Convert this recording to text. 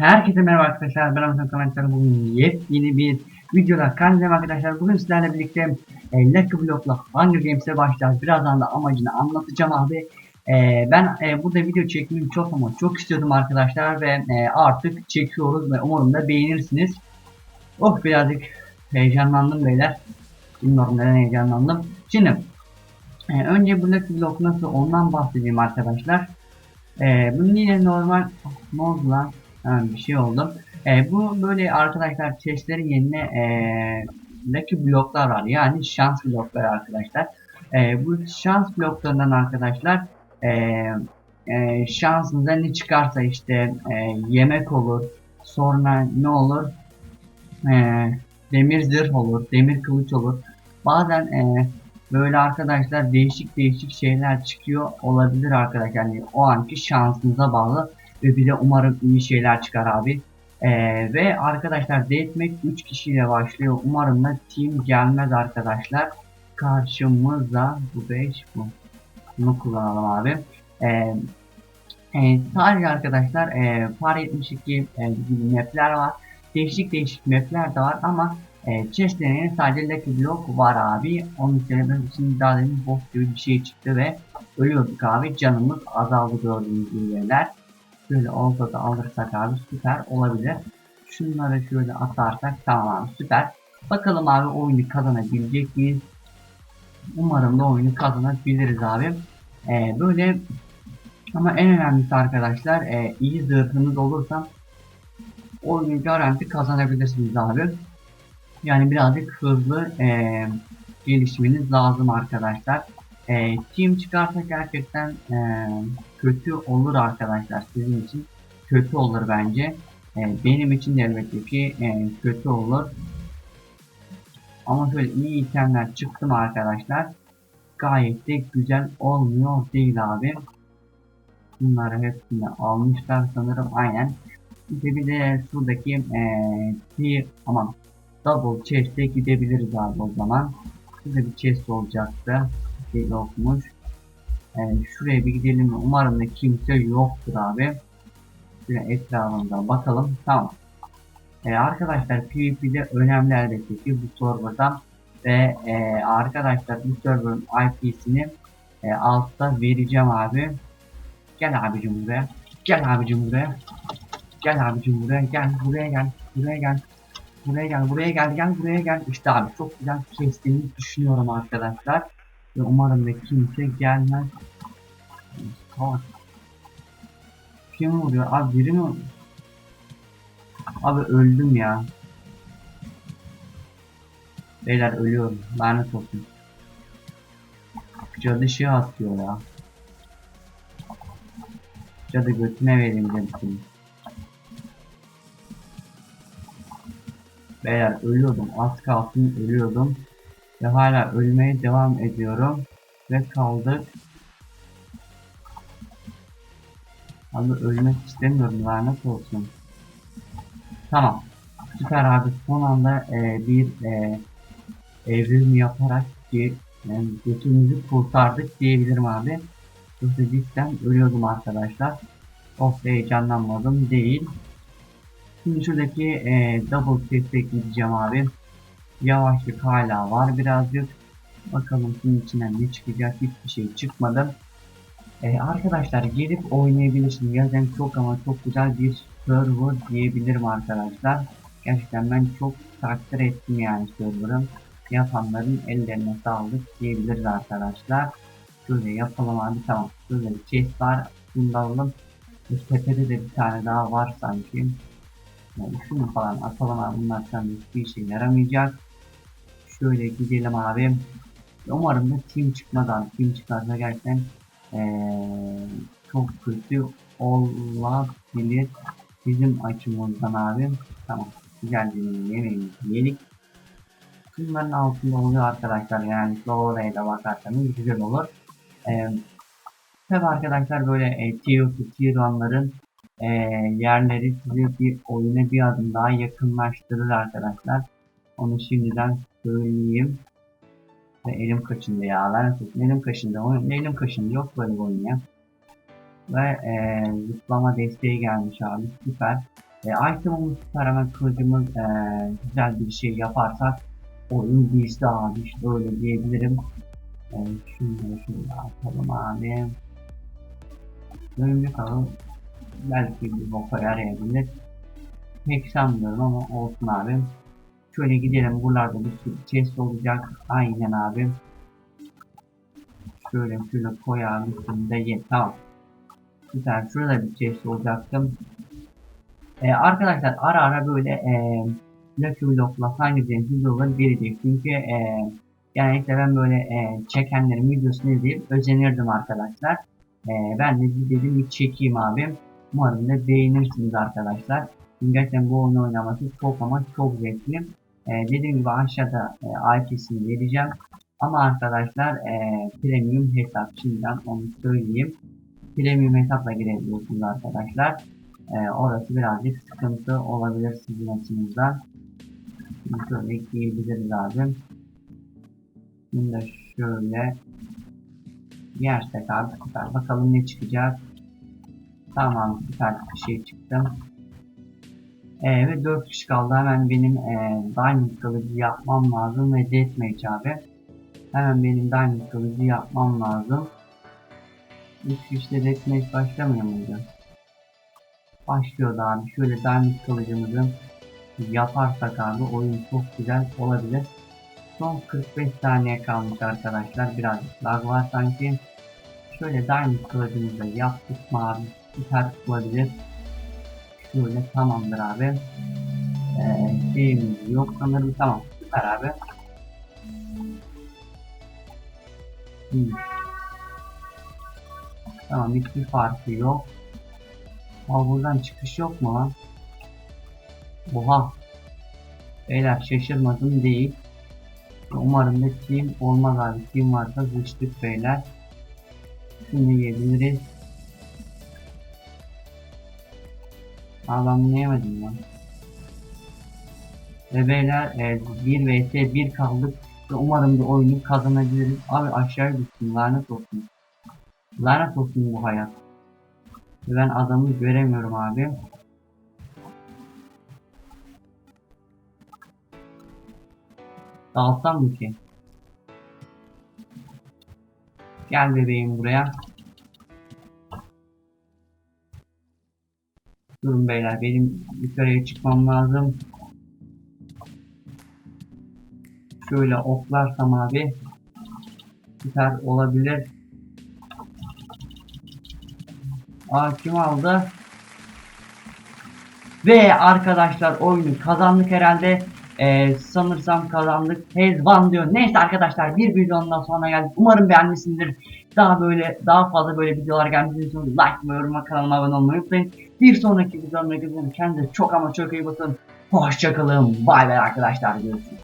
Herkese merhaba arkadaşlar. Ben Amazon Komentler. Bugün yepyeni bir videoda karşınızdayım arkadaşlar. Bugün sizlerle birlikte e, Lucky Block'la Hunger Games'e başlayacağız. Birazdan da amacını anlatacağım abi. E, ben e, burada video çekmeyi çok ama çok istiyordum arkadaşlar ve e, artık çekiyoruz ve umarım da beğenirsiniz. Oh birazcık heyecanlandım beyler. Bilmiyorum neden heyecanlandım. Şimdi e, önce bu Lucky Block nasıl ondan bahsedeyim arkadaşlar. E, bunun yine normal lan? Ha, bir şey oldu. E, bu böyle arkadaşlar chestlerin yerine e, lucky bloklar var. Yani şans blokları arkadaşlar. E, bu şans bloklarından arkadaşlar e, e, şansınıza ne çıkarsa işte e, yemek olur. Sonra ne olur? E, demir zırh olur. Demir kılıç olur. Bazen e, böyle arkadaşlar değişik değişik şeyler çıkıyor olabilir arkadaşlar. Yani o anki şansınıza bağlı ve bize umarım iyi şeyler çıkar abi. Ee, ve arkadaşlar Deathmatch 3 kişiyle başlıyor. Umarım da team gelmez arkadaşlar. Karşımızda bu 5 bu. Bunu kullanalım abi. Ee, e, sadece arkadaşlar e, Par 72 e, gibi mapler var. Değişik değişik mapler de var ama e, chestlerinin sadece Lucky Block var abi. Onun için şimdi daha demin boss gibi bir şey çıktı ve ölüyorduk abi. Canımız azaldı gördüğünüz yerler. Şöyle olsa da alırsak abi süper olabilir. Şunları şöyle atarsak tamam süper. Bakalım abi oyunu kazanabilecek miyiz? Umarım da oyunu kazanabiliriz abi. Ee, böyle ama en önemlisi arkadaşlar e, iyi zırhınız olursa oyunu garanti kazanabilirsiniz abi. Yani birazcık hızlı e, gelişmeniz lazım arkadaşlar. E, team çıkarsak gerçekten e, kötü olur arkadaşlar sizin için kötü olur bence. E, benim için de elbette ki e, kötü olur. Ama şöyle iyi itemler çıktı mı arkadaşlar gayet de güzel olmuyor değil abi. Bunları hepsini almışlar sanırım aynen. İşte bir de şuradaki e, bir aman double chest'e gidebiliriz abi o zaman. Şurada bir chest olacaktı. Şey yokmuş. Ee, şuraya bir gidelim. Umarım da kimse yoktur abi. Şöyle etrafında bakalım. Tamam. Ee, arkadaşlar PvP'de önemli elbette ki bu serverda ve e, arkadaşlar bu serverın IP'sini e, altta vereceğim abi. Gel abicim buraya. Gel abicim buraya. Gel abicim buraya. Gel buraya gel. Buraya gel. Buraya gel. Buraya gel. Gel buraya gel. İşte abi çok güzel kestiğini düşünüyorum arkadaşlar. Ve umarım da kimse gelmez. Tamam. Kim vuruyor? Abi biri mi? Abi öldüm ya. Beyler ölüyorum. Lanet olsun. Cadı şey atıyor ya. Cadı götüne vereyim dedim. Beyler ölüyordum. Az kalsın ölüyordum. Ve hala ölmeye devam ediyorum. Ve kaldık. Abi ölmek istemiyorum lanet olsun. Tamam. Süper abi son anda e, bir e, evrim yaparak ki yani götümüzü kurtardık diyebilirim abi. Yoksa cidden ölüyordum arkadaşlar. Of heyecanlanmadım değil. Şimdi şuradaki e, double chest'e gideceğim abi. Yavaşlık hala var birazcık. Bakalım bunun içinden ne çıkacak hiçbir şey çıkmadı. Ee, arkadaşlar gelip oynayabilirsiniz. Gerçekten çok ama çok güzel bir server diyebilirim arkadaşlar. Gerçekten ben çok takdir ettim yani server'ın. Yapanların ellerine sağlık diyebiliriz arkadaşlar. Şöyle yapalım abi tamam. Şöyle bir chest var. Şunu da alalım. Bu tepede de bir tane daha var sanki. Yani şunu falan atalım abi. Bunlar anda hiçbir işe yaramayacak. Şöyle gidelim abi. Umarım da team çıkmadan team çıkarsa gerçekten ee, çok kötü olabilir bizim açımızdan abi. Tamam. Güzel bir yemeğimizi yedik. Bunların altında oluyor arkadaşlar. Yani oraya da bakarsanız güzel olur. Ee, tabi arkadaşlar böyle e, tier 2 tier 1'ların e, yerleri size bir oyuna bir adım daha yakınlaştırır arkadaşlar. Onu şimdiden söyleyeyim. Ve elim kaşındı ya. Lanet olsun. Elim kaşındı. Oyun, elim kaşındı. Yok böyle bir oyun ya. Ve e, zıplama desteği gelmiş abi. Süper. E, item'ımız süper hemen kılıcımız e, güzel bir şey yaparsak oyun bizde abi işte öyle diyebilirim. E, şunları şöyle atalım abi. Örümcek ağı belki bir boka yarayabilir. Pek sanmıyorum ama olsun abi. Şöyle gidelim buralarda bir sürü chest olacak. Aynen abi. Şöyle şöyle koy abi üstünde ye. Tamam. Güzel. Şurada bir chest olacaktım. Ee, arkadaşlar ara ara böyle e, Lucky Block'la Games videoları gelecek. Çünkü e, genellikle ben böyle e, çekenlerin videosunu izleyip özenirdim arkadaşlar. E, ben de dedim bir çekeyim abi. Umarım da beğenirsiniz arkadaşlar. Gerçekten bu oyunu oynaması çok ama çok zevkli. E, dediğim gibi aşağıda e, IP'sini vereceğim. Ama arkadaşlar e, premium hesap şimdiden onu söyleyeyim. Premium hesapla girebiliyorsunuz arkadaşlar. E, orası birazcık sıkıntı olabilir sizin açınızdan. Şimdi şöyle ekleyebiliriz abi. Şimdi de şöyle yersek abi süper. Bakalım ne çıkacak. Tamam süper bir şey çıktı. Ee, ve 4 kişi kaldı. Hemen benim e, Diamond kılıcı yapmam lazım ve Deathmatch abi. Hemen benim Diamond kılıcı yapmam lazım. 3 kişide Deathmatch başlamıyor muydu? Başlıyordu abi. Şöyle Diamond kılıcımızı yaparsak abi oyun çok güzel olabilir. Son 45 saniye kalmış arkadaşlar. Biraz lag var sanki. Şöyle Diamond kılıcımızı yaptık mı abi? Süper olabilir. Şöyle tamamdır abi. Ee, şeyimiz yok sanırım tamam. Süper abi. Hmm. Tamam hiçbir farkı yok. Ama buradan çıkış yok mu lan? Oha. Beyler şaşırmadım değil. Umarım da team olmaz abi. Team varsa sıçtık beyler. Şimdi yiyebiliriz. Aa yemedim lan. Ve beyler e, 1 vs 1 kaldık. Ve umarım da oyunu kazanabiliriz. Abi aşağıya düştüm lanet olsun. Lanet olsun bu hayat. Ben adamı göremiyorum abi. Dalsam mı ki? Gel bebeğim buraya. Durun beyler benim yukarıya çıkmam lazım. Şöyle oklarsam abi süper olabilir. Aa kim aldı? Ve arkadaşlar oyunu kazandık herhalde. Ee, sanırsam kazandık. 1 diyor. Neyse arkadaşlar bir videonun sonra geldik. Umarım beğenmişsinizdir. Daha böyle daha fazla böyle videolar gelmesini istiyorsanız like ve yoruma kanalıma abone olmayı unutmayın. Bir sonraki videomda görüşürüz. Kendinize çok ama çok iyi bakın. Hoşçakalın. Bay bay arkadaşlar. Görüşürüz.